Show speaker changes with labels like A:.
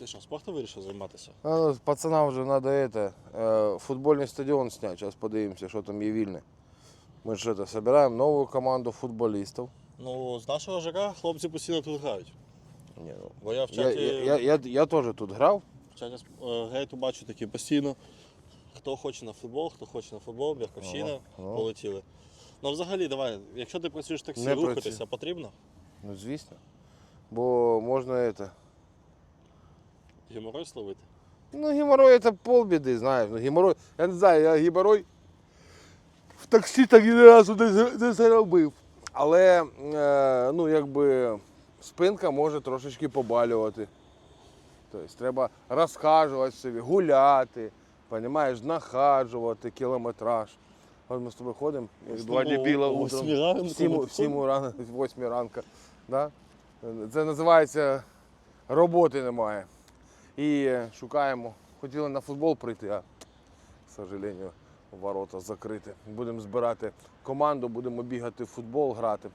A: Ти що, спортом вирішив займатися?
B: А, Пацанам вже треба это, е, футбольний стадіон зняти. Зараз подивимося, що там є вільне. Ми ж это, собираємо нову команду футболістів.
A: Ну, з нашого ЖК хлопці постійно тут грають.
B: Ні, ну,
A: Бо я в
B: я,
A: чаті,
B: я, я, я, я теж тут грав.
A: в чаті е, гейту бачу такі постійно. Хто хоче на футбол, хто хоче на футбол, Бірковщина,
B: Ага.
A: полетіли. Ну, взагалі, давай, якщо ти працюєш в таксі,
B: Не
A: рухатися
B: працюю.
A: потрібно?
B: Ну, звісно. Бо можна это.
A: Геморрой словити?
B: Ну, геморрой це полбіди, знаєш. Ну, геморрой, я не знаю, я геморрой в таксі так ні разу не, за- не заробив. Але е, ну, якби спинка може трошечки побалювати. Тобто треба розхажувати собі, гуляти, понімаєш, нахаджувати кілометраж. От ми з тобою ходимо, два дебіла утром.
A: ранку
B: В сіму,
A: ми
B: в сіму ран, в восьмій ранка. Да? Це називається роботи немає. І шукаємо. Хотіли на футбол прийти, а, к сожалению, ворота закриті. Будемо збирати команду, будемо бігати в футбол, грати.